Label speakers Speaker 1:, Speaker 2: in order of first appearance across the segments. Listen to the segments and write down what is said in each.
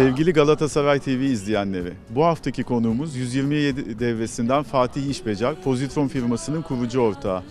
Speaker 1: Sevgili Galatasaray TV izleyenleri, bu haftaki konuğumuz 127 devresinden Fatih İşbecer, Pozitron firmasının kurucu ortağı.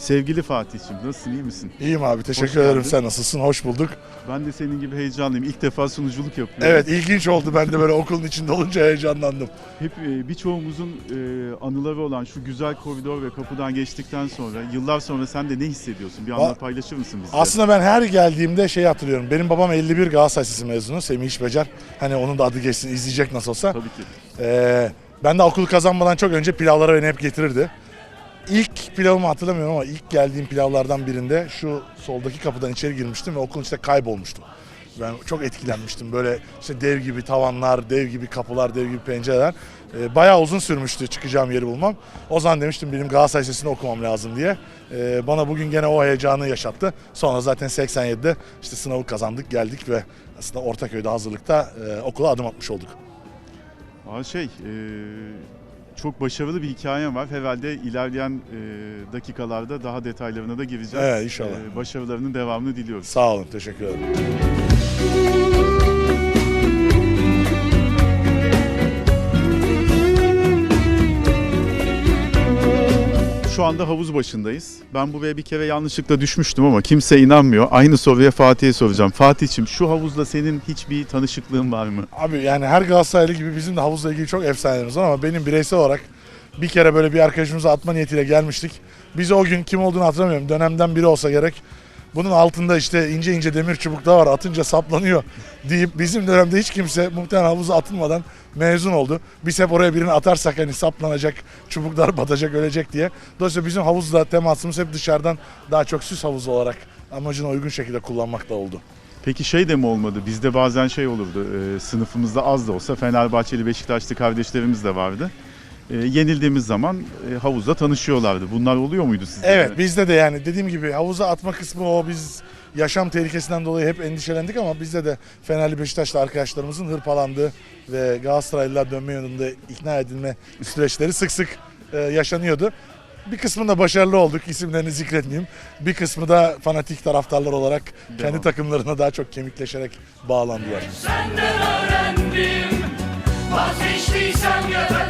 Speaker 1: Sevgili Fatih'ciğim nasılsın, iyi misin?
Speaker 2: İyiyim abi teşekkür
Speaker 1: Hoş
Speaker 2: ederim.
Speaker 1: geldin.
Speaker 2: Sen nasılsın? Hoş bulduk.
Speaker 1: Ben de senin gibi heyecanlıyım. İlk defa sunuculuk yapıyorum.
Speaker 2: Evet ilginç oldu. Ben de böyle okulun içinde olunca heyecanlandım.
Speaker 1: Hep e, birçoğumuzun e, anıları olan şu güzel koridor ve kapıdan geçtikten sonra, yıllar sonra sen de ne hissediyorsun? Bir anlar
Speaker 2: Va-
Speaker 1: paylaşır mısın bizle?
Speaker 2: Aslında ben her geldiğimde şey hatırlıyorum. Benim babam 51 Galatasaray Lisesi mezunu. Semih İşbecer. Hani onun da adı geçsin izleyecek nasıl olsa.
Speaker 1: Tabii ki.
Speaker 2: Ee, ben de okulu kazanmadan çok önce pilavlara beni hep getirirdi. İlk pilavımı hatırlamıyorum ama ilk geldiğim pilavlardan birinde şu soldaki kapıdan içeri girmiştim ve okulun içinde kaybolmuştum. Ben çok etkilenmiştim. Böyle işte dev gibi tavanlar, dev gibi kapılar, dev gibi pencereler. Ee, bayağı uzun sürmüştü çıkacağım yeri bulmam. O zaman demiştim benim Galatasaray Lisesi'nde okumam lazım diye. Ee, bana bugün gene o heyecanı yaşattı. Sonra zaten 87'de işte sınavı kazandık, geldik ve aslında Ortaköy'de hazırlıkta e, okula adım atmış olduk.
Speaker 1: Aa, şey, e, çok başarılı bir hikayen var. Herhalde ilerleyen e, dakikalarda daha detaylarına da gireceğiz.
Speaker 2: Evet, inşallah.
Speaker 1: E, başarılarının devamını diliyoruz.
Speaker 2: Sağ olun, teşekkür ederim.
Speaker 1: Şu anda havuz başındayız. Ben buraya bir kere yanlışlıkla düşmüştüm ama kimse inanmıyor. Aynı soruya Fatih'e soracağım. Fatih'ciğim şu havuzla senin hiçbir tanışıklığın var mı?
Speaker 2: Abi yani her Galatasaraylı gibi bizim de havuzla ilgili çok efsanelerimiz var ama benim bireysel olarak bir kere böyle bir arkadaşımıza atma niyetiyle gelmiştik. Biz o gün kim olduğunu hatırlamıyorum. Dönemden biri olsa gerek. Bunun altında işte ince ince demir çubuklar var atınca saplanıyor deyip bizim dönemde hiç kimse muhtemelen havuza atılmadan mezun oldu. Biz hep oraya birini atarsak hani saplanacak, çubuklar batacak, ölecek diye. Dolayısıyla bizim havuzla temasımız hep dışarıdan daha çok süs havuzu olarak amacına uygun şekilde kullanmakta oldu.
Speaker 1: Peki şey de mi olmadı? Bizde bazen şey olurdu. e, sınıfımızda az da olsa Fenerbahçeli, Beşiktaşlı kardeşlerimiz de vardı. E, yenildiğimiz zaman e, havuzda tanışıyorlardı. Bunlar oluyor muydu sizde? de?
Speaker 2: Evet bizde de yani dediğim gibi havuza atma kısmı o biz yaşam tehlikesinden dolayı hep endişelendik ama bizde de Fenerli Beşiktaşlı arkadaşlarımızın hırpalandığı ve Galatasaraylılar dönme yönünde ikna edilme süreçleri sık sık e, yaşanıyordu. Bir kısmında başarılı olduk isimlerini zikretmeyeyim. Bir kısmı da fanatik taraftarlar olarak kendi takımlarına daha çok kemikleşerek bağlandılar.
Speaker 3: Senden öğrendim Vazgeçtiysem kurdan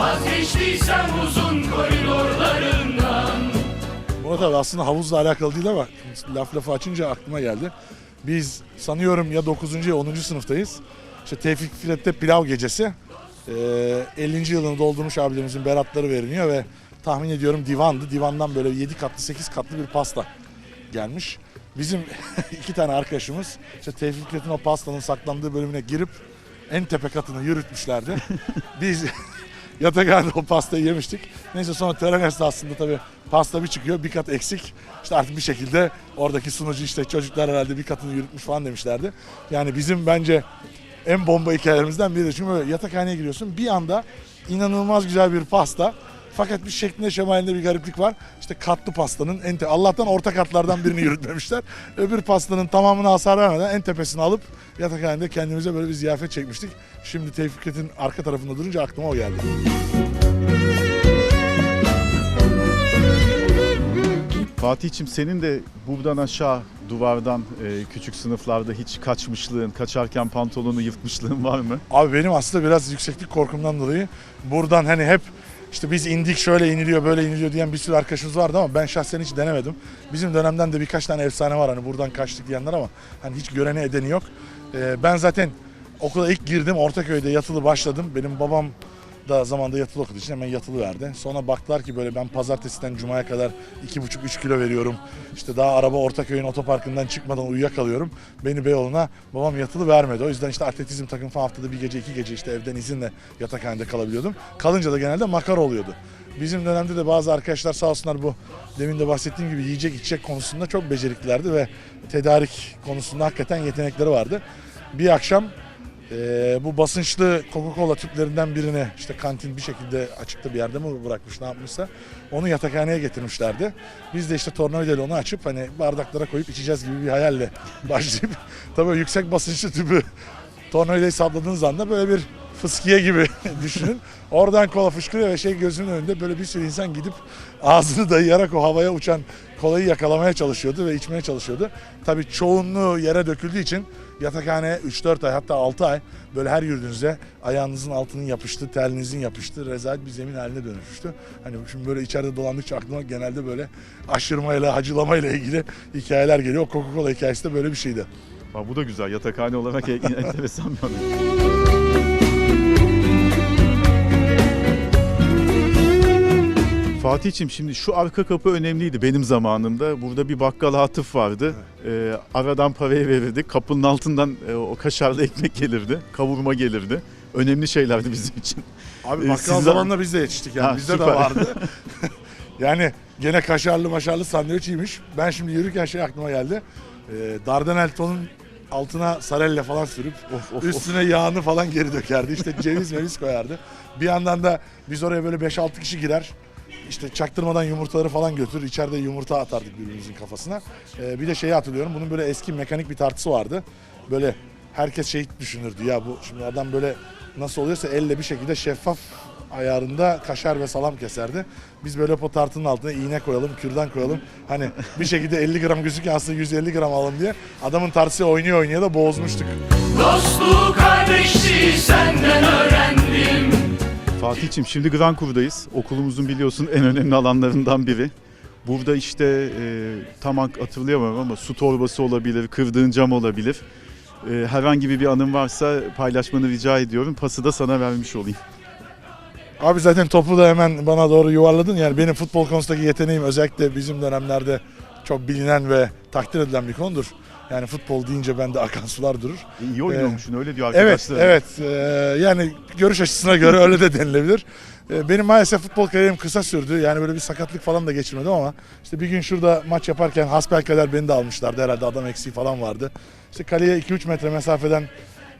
Speaker 3: Vazgeçtiysem uzun koridorlarından
Speaker 2: Bu tabii aslında havuzla alakalı değil ama laf lafı açınca aklıma geldi. Biz sanıyorum ya 9. ya 10. sınıftayız. İşte Tevfik Filet'te pilav gecesi. Ee, 50. yılını doldurmuş abilerimizin beratları veriliyor ve tahmin ediyorum divandı. Divandan böyle 7 katlı 8 katlı bir pasta gelmiş. Bizim iki tane arkadaşımız işte Tevfik Filet'in o pastanın saklandığı bölümüne girip en tepe katını yürütmüşlerdi. Biz yatakhanede o pastayı yemiştik. Neyse sonra tören esnasında tabii pasta bir çıkıyor bir kat eksik. İşte artık bir şekilde oradaki sunucu işte çocuklar herhalde bir katını yürütmüş falan demişlerdi. Yani bizim bence en bomba hikayelerimizden biri. Çünkü böyle yatakhaneye giriyorsun bir anda inanılmaz güzel bir pasta. Fakat bir şeklinde şemalinde bir gariplik var. İşte katlı pastanın en te- Allah'tan orta katlardan birini yürütmemişler. Öbür pastanın tamamına hasar vermeden en tepesini alıp yatakhanede kendimize böyle bir ziyafet çekmiştik. Şimdi Tevfiket'in arka tarafında durunca aklıma o geldi.
Speaker 1: Fatih'ciğim senin de buradan aşağı duvardan e, küçük sınıflarda hiç kaçmışlığın, kaçarken pantolonu yırtmışlığın var mı?
Speaker 2: Abi benim aslında biraz yükseklik korkumdan dolayı buradan hani hep işte biz indik şöyle iniliyor böyle iniliyor diyen bir sürü arkadaşımız vardı ama ben şahsen hiç denemedim. Bizim dönemden de birkaç tane efsane var hani buradan kaçtık diyenler ama hani hiç göreni edeni yok. Ee, ben zaten okula ilk girdim Ortaköy'de yatılı başladım. Benim babam da zamanda yatılı okuduğu için hemen yatılı verdi. Sonra baktılar ki böyle ben pazartesiden cumaya kadar 2,5-3 kilo veriyorum. İşte daha araba Ortaköy'ün otoparkından çıkmadan uyuyakalıyorum. Beni Beyoğlu'na babam yatılı vermedi. O yüzden işte atletizm takım falan haftada bir gece iki gece işte evden izinle yatakhanede kalabiliyordum. Kalınca da genelde makara oluyordu. Bizim dönemde de bazı arkadaşlar sağ olsunlar bu demin de bahsettiğim gibi yiyecek içecek konusunda çok beceriklilerdi ve tedarik konusunda hakikaten yetenekleri vardı. Bir akşam Ee, bu basınçlı Coca-Cola tüplerinden birini işte kantin bir şekilde açıkta bir yerde mi bırakmış ne yapmışsa onu yatakhaneye getirmişlerdi. Biz de işte tornavidayla onu açıp hani bardaklara koyup içeceğiz gibi bir hayalle başlayıp tabii yüksek basınçlı tüpü tornavidayı sapladığınız anda böyle bir fıskiye gibi düşünün. Oradan kola fışkırıyor ve şey gözünün önünde böyle bir sürü insan gidip ağzını dayayarak o havaya uçan kolayı yakalamaya çalışıyordu ve içmeye çalışıyordu. Tabii çoğunluğu yere döküldüğü için yatakhaneye 3-4 ay hatta 6 ay böyle her yürüdüğünüzde ayağınızın altının yapıştığı, terlinizin yapıştığı rezalet bir zemin haline dönüşmüştü. Hani şimdi böyle içeride dolandıkça aklıma genelde böyle aşırmayla, hacılamayla ilgili hikayeler geliyor. O Coca-Cola hikayesi de böyle bir şeydi.
Speaker 1: Ha, bu da güzel. Yatakhane olarak enteresan bir anı. Fatih'ciğim şimdi şu arka kapı önemliydi benim zamanımda. Burada bir bakkal Atıf vardı. Ee, aradan parayı verirdik. Kapının altından e, o kaşarlı ekmek gelirdi. Kavurma gelirdi. Önemli şeylerdi bizim için.
Speaker 2: Abi
Speaker 1: Ee,
Speaker 2: bakkal
Speaker 1: sizden-
Speaker 2: zamanında biz de yetiştik yani
Speaker 1: Ha,
Speaker 2: bizde
Speaker 1: süper.
Speaker 2: de vardı. yani gene kaşarlı maşarlı sandviç yemiş. Ben şimdi yürürken şey aklıma geldi. Ee, Dardanelton'un altına sarelle falan sürüp
Speaker 1: Of, of, of.
Speaker 2: üstüne yağını falan geri dökerdi. İşte ceviz meviz koyardı. Bir yandan da biz oraya böyle 5-6 kişi girer. İşte çaktırmadan yumurtaları falan götürür. İçeride yumurta atardık birbirimizin kafasına. Ee, bir de şeyi hatırlıyorum. Bunun böyle eski mekanik bir tartısı vardı. Böyle herkes şey düşünürdü. Ya bu şimdi adam böyle nasıl oluyorsa elle bir şekilde şeffaf ayarında kaşar ve salam keserdi. Biz böyle o tartının altına iğne koyalım, kürdan koyalım. Hani bir şekilde 50 gram gözüküyor aslında 150 gram alalım diye. Adamın tartısı oynuyor oynuyor da bozmuştuk.
Speaker 3: Dostluğu kardeşliği
Speaker 1: Fatih'ciğim şimdi Grand Kur'dayız. Okulumuzun biliyorsun en önemli alanlarından biri. Burada işte e, tam hatırlayamam ama su torbası olabilir, kırdığın cam olabilir. E, herhangi bir anın varsa paylaşmanı rica ediyorum. Pası da sana vermiş olayım.
Speaker 2: Abi zaten topu da hemen bana doğru yuvarladın. Yani benim futbol konusundaki yeteneğim özellikle bizim dönemlerde çok bilinen ve takdir edilen bir konudur. Yani futbol deyince bende akan sular durur.
Speaker 1: E, iyi oynuyormuşsun öyle diyor
Speaker 2: Evet,
Speaker 1: arkadaşlar.
Speaker 2: evet. Ee, yani görüş açısına göre öyle de denilebilir. Ee, benim maalesef futbol kariyerim kısa sürdü. Yani böyle bir sakatlık falan da geçirmedim ama işte bir gün şurada maç yaparken hasbelkader beni de almışlardı. Herhalde adam eksiği falan vardı. İşte kaleye 2-3 metre mesafeden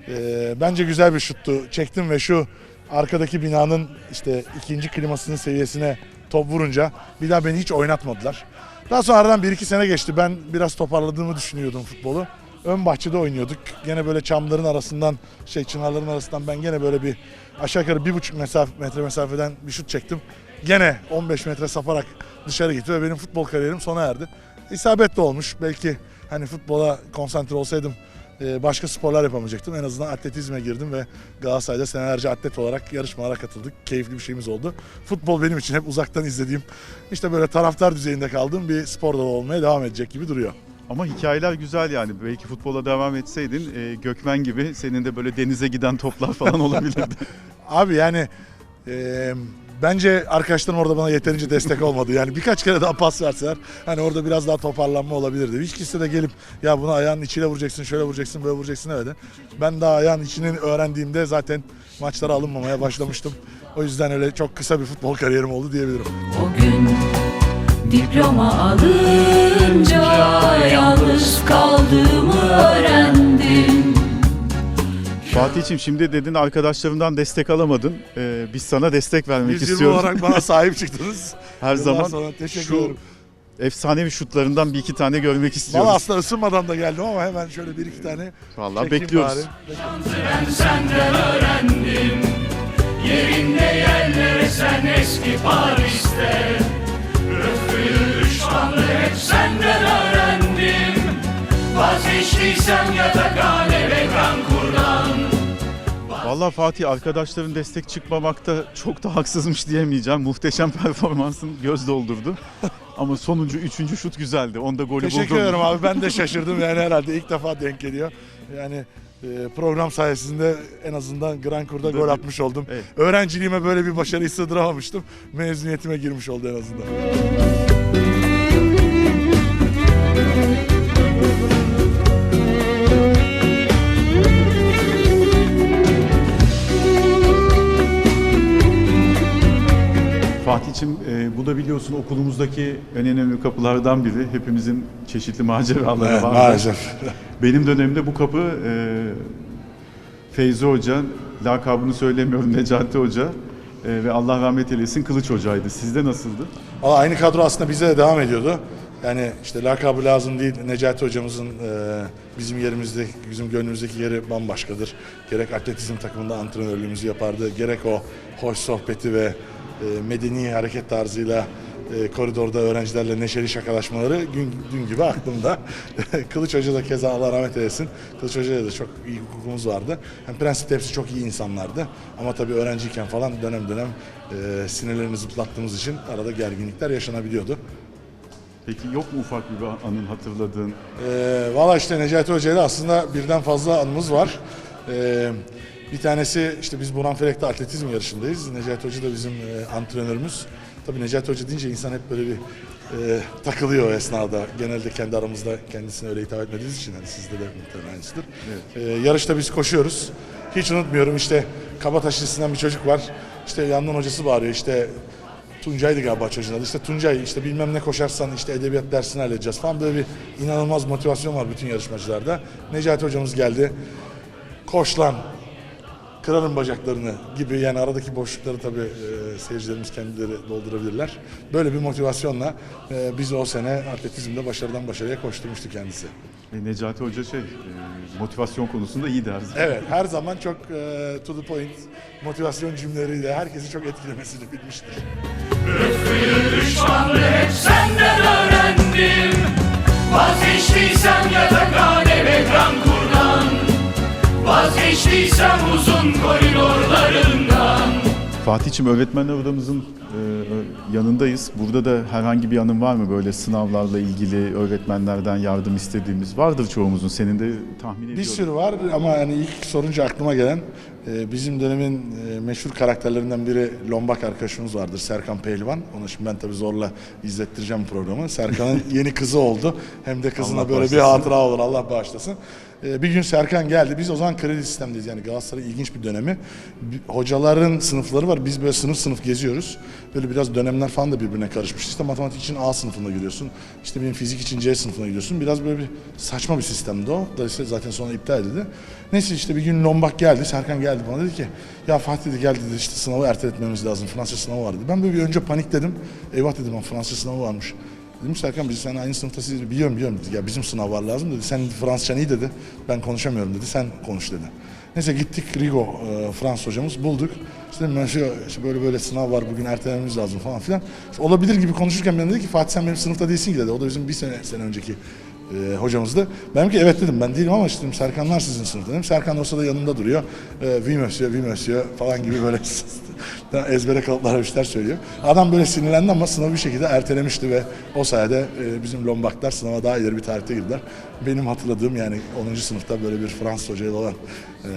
Speaker 2: e, bence güzel bir şuttu. Çektim ve şu arkadaki binanın işte ikinci klimasının seviyesine top vurunca bir daha beni hiç oynatmadılar. Daha sonra aradan 1-2 sene geçti. Ben biraz toparladığımı düşünüyordum futbolu. Ön bahçede oynuyorduk. Gene böyle çamların arasından, şey çınarların arasından ben gene böyle bir aşağı yukarı bir buçuk mesafe, metre mesafeden bir şut çektim. Gene 15 metre saparak dışarı gitti ve benim futbol kariyerim sona erdi. İsabet de olmuş. Belki hani futbola konsantre olsaydım başka sporlar yapamayacaktım. En azından atletizme girdim ve Galatasaray'da senelerce atlet olarak yarışmalara katıldık. Keyifli bir şeyimiz oldu. Futbol benim için hep uzaktan izlediğim, işte böyle taraftar düzeyinde kaldığım bir spor dalı olmaya devam edecek gibi duruyor.
Speaker 1: Ama hikayeler güzel yani. Belki futbola devam etseydin e, Gökmen gibi senin de böyle denize giden toplar falan olabilirdi.
Speaker 2: Abi yani e, bence arkadaşlarım orada bana yeterince destek olmadı. Yani birkaç kere daha pas verseler hani orada biraz daha toparlanma olabilirdi. Hiç kimse de gelip ya bunu ayağın içine vuracaksın, şöyle vuracaksın, böyle vuracaksın demedi. Ben daha ayağın içini öğrendiğimde zaten maçlara alınmamaya başlamıştım. O yüzden öyle çok kısa bir futbol kariyerim oldu diyebilirim.
Speaker 4: O gün diploma alınca yalnız kaldığımı
Speaker 1: Fatih'ciğim şimdi dedin arkadaşlarımdan destek alamadın. E, biz sana destek vermek
Speaker 2: 120
Speaker 1: istiyoruz.
Speaker 2: olarak bana sahip çıktınız.
Speaker 1: Her
Speaker 2: Yıllar
Speaker 1: zaman
Speaker 2: sonra teşekkür
Speaker 1: şu
Speaker 2: ederim.
Speaker 1: efsanevi şutlarından bir iki tane görmek istiyoruz.
Speaker 2: Valla aslında ısınmadan da geldim ama hemen şöyle bir iki tane
Speaker 1: Vallahi
Speaker 2: çekeyim
Speaker 1: bekliyoruz.
Speaker 2: bari.
Speaker 3: Ben senden öğrendim Yerinde yerlere sen eski Paris'te Rıfkı'yı düşmanlığı hep senden öğrendim Vazgeçtiysem yatakhane ve kan kurdan
Speaker 1: Vallahi Fatih arkadaşların destek çıkmamakta çok da haksızmış diyemeyeceğim. Muhteşem performansın göz doldurdu. Ama sonuncu üçüncü şut güzeldi. Onda golü
Speaker 2: Teşekkür
Speaker 1: buldun.
Speaker 2: ederim abi. Ben de şaşırdım yani herhalde ilk defa denk geliyor. Yani e, program sayesinde en azından Grand Kur'da gol atmış oldum.
Speaker 1: Evet.
Speaker 2: Öğrenciliğime böyle bir başarıyı sığdıramamıştım. Mezuniyetime girmiş oldu en azından.
Speaker 1: Fatih'im e, bu da biliyorsun okulumuzdaki en önemli kapılardan biri. Hepimizin çeşitli maceraları
Speaker 2: Evet,
Speaker 1: var.
Speaker 2: maalesef.
Speaker 1: Benim dönemimde bu kapı e, Feyzi Hoca, lakabını söylemiyorum Necati Hoca e, ve Allah rahmet eylesin Kılıç Hoca'ydı. Sizde nasıldı?
Speaker 2: Valla aynı kadro aslında bize de devam ediyordu. Yani işte lakabı lazım değil. Necati hocamızın e, bizim yerimizde, bizim gönlümüzdeki yeri bambaşkadır. Gerek atletizm takımında antrenörlüğümüzü yapardı, gerek o hoş sohbeti ve e, medeni hareket tarzıyla e, koridorda öğrencilerle neşeli şakalaşmaları gün, dün gibi aklımda. Kılıç Hoca da keza Allah rahmet eylesin. Kılıç Hoca'yla da çok iyi hukukumuz vardı. Hem prensipte hepsi çok iyi insanlardı. Ama tabii öğrenciyken falan dönem dönem e, sinirlerini zıplattığımız için arada gerginlikler yaşanabiliyordu.
Speaker 1: Peki yok mu ufak bir anın hatırladığın?
Speaker 2: Ee, Valla işte Necati Hoca ile aslında birden fazla anımız var. Ee, bir tanesi işte biz Burhan Felek'te atletizm yarışındayız. Necati Hoca da bizim e, antrenörümüz. Tabii Necati Hoca deyince insan hep böyle bir e, takılıyor esnada. Genelde kendi aramızda kendisine öyle hitap etmediğiniz için hani sizde de muhtemelen aynısıdır. Ee, yarışta biz koşuyoruz. Hiç unutmuyorum işte Kabataş Lisesi'nden bir çocuk var. İşte yandan hocası bağırıyor işte Tuncay'dı galiba çocuğun adı. İşte Tuncay işte bilmem ne koşarsan işte edebiyat dersini halledeceğiz falan. Böyle bir inanılmaz motivasyon var bütün yarışmacılarda. Necati hocamız geldi. Koş lan. Kırarım bacaklarını gibi yani aradaki boşlukları tabii e, seyircilerimiz kendileri doldurabilirler. Böyle bir motivasyonla e, bizi o sene atletizmde başarıdan başarıya koşturmuştu kendisi.
Speaker 1: E, Necati Hoca şey, e, motivasyon konusunda her zaman.
Speaker 2: Evet her zaman çok e, to the point motivasyon cümleleriyle herkesi çok etkilemesini bilmiştir.
Speaker 3: Lütfü düşmanlığı
Speaker 1: Fatih'im öğretmenler odamızın e, yanındayız. Burada da herhangi bir anın var mı böyle sınavlarla ilgili öğretmenlerden yardım istediğimiz? Vardır çoğumuzun. Senin de tahmin ediyorum.
Speaker 2: Bir sürü var ama hani ilk sorunca aklıma gelen bizim dönemin e, meşhur karakterlerinden biri Lombak arkadaşımız vardır Serkan Pehlivan. Onu şimdi ben tabii zorla izlettireceğim programı. Serkan'ın yeni kızı oldu. Hem de kızına
Speaker 1: Allah
Speaker 2: böyle bir
Speaker 1: bağışlasın.
Speaker 2: hatıra olur Allah bağışlasın. E, bir gün Serkan geldi. Biz o zaman kredi sistemdeyiz. Yani Galatasaray ilginç bir dönemi. Bir- Hocaların sınıfları var. Biz böyle sınıf sınıf geziyoruz. Böyle biraz dönemler falan da birbirine karışmış. İşte matematik için A sınıfına giriyorsun. İşte benim fizik için C sınıfına gidiyorsun. Biraz böyle bir saçma bir sistemdi o. Dolayısıyla zaten sonra iptal edildi. Neyse işte bir gün Lombak geldi. Serkan geldi bana dedi ki ya Fatih dedi gel dedi işte sınavı erteletmemiz lazım. Fransız sınavı var dedi. Ben böyle bir önce panikledim. Eyvah dedim ben Fransız sınavı varmış. Dedim Serkan biz sen aynı sınıfta siz biliyorum biliyorum dedi. Ya bizim sınav var lazım dedi. Sen Fransızcan iyi dedi. Ben konuşamıyorum dedi. Sen konuş dedi. Neyse gittik Rigo e, Fransız hocamız bulduk. İşte dedim ben şu, işte böyle böyle sınav var bugün ertelememiz lazım falan filan. İşte olabilir gibi konuşurken ben dedi ki Fatih sen benim sınıfta değilsin ki dedi. O da bizim bir sene sene önceki e, hocamızdı. Ben ki evet dedim ben değilim ama işte dedim, Serkanlar sizin sınıfta dedim. Serkan olsa da yanında duruyor. E, oui monsieur falan gibi böyle ezbere kalıplar işler söylüyor. Adam böyle sinirlendi ama sınavı bir şekilde ertelemişti ve o sayede e, bizim Lombaklar sınava daha ileri bir tarihte girdiler. Benim hatırladığım yani 10. sınıfta böyle bir Fransız hocayla olan e,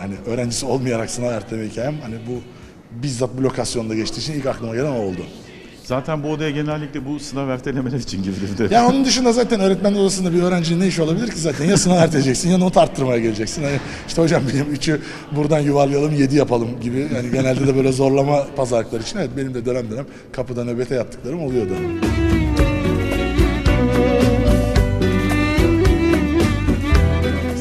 Speaker 2: hani öğrencisi olmayarak sınav erteleme hikayem hani bu bizzat bu lokasyonda geçtiği için ilk aklıma gelen o oldu.
Speaker 1: Zaten bu odaya genellikle bu sınav ertelemeler için girilirdi.
Speaker 2: Ya onun dışında zaten öğretmenler odasında bir öğrencinin ne işi olabilir ki zaten? Ya sınav erteleyeceksin ya not arttırmaya geleceksin. Hani işte hocam benim üçü buradan yuvarlayalım yedi yapalım gibi. Yani genelde de böyle zorlama pazarlıklar için evet benim de dönem dönem kapıda nöbete yattıklarım oluyordu.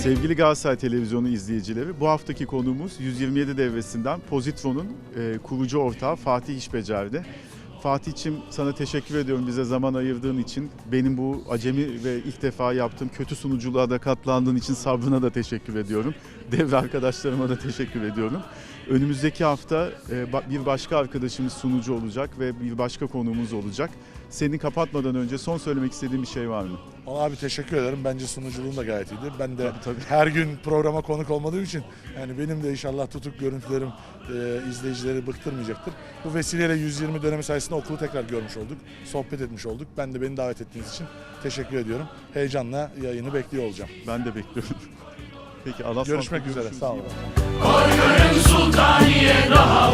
Speaker 1: Sevgili Galatasaray Televizyonu izleyicileri, bu haftaki konuğumuz 127 devresinden Pozitron'un e, kurucu ortağı Fatih İşbecer'di. Fatih'cim sana teşekkür ediyorum bize zaman ayırdığın için. Benim bu acemi ve ilk defa yaptığım kötü sunuculuğa da katlandığın için sabrına da teşekkür ediyorum. Devre arkadaşlarıma da teşekkür ediyorum. Önümüzdeki hafta e, bir başka arkadaşımız sunucu olacak ve bir başka konuğumuz olacak. Seni kapatmadan önce son söylemek istediğin bir şey var mı?
Speaker 2: Abi teşekkür ederim. Bence sunuculuğun da gayet iyiydi. Ben de
Speaker 1: Tabii, tabii.
Speaker 2: her gün programa konuk olmadığım için yani benim de inşallah tutuk görüntülerim e, izleyicileri bıktırmayacaktır. Bu vesileyle 120 dönemi sayesinde okulu tekrar görmüş olduk. Sohbet etmiş olduk. Ben de beni davet ettiğiniz için teşekkür ediyorum. Heyecanla yayını bekliyor olacağım.
Speaker 1: Ben de bekliyorum. Peki Allah'a
Speaker 2: Görüşmek üzere. Sağ olun.
Speaker 3: Sultaniye daha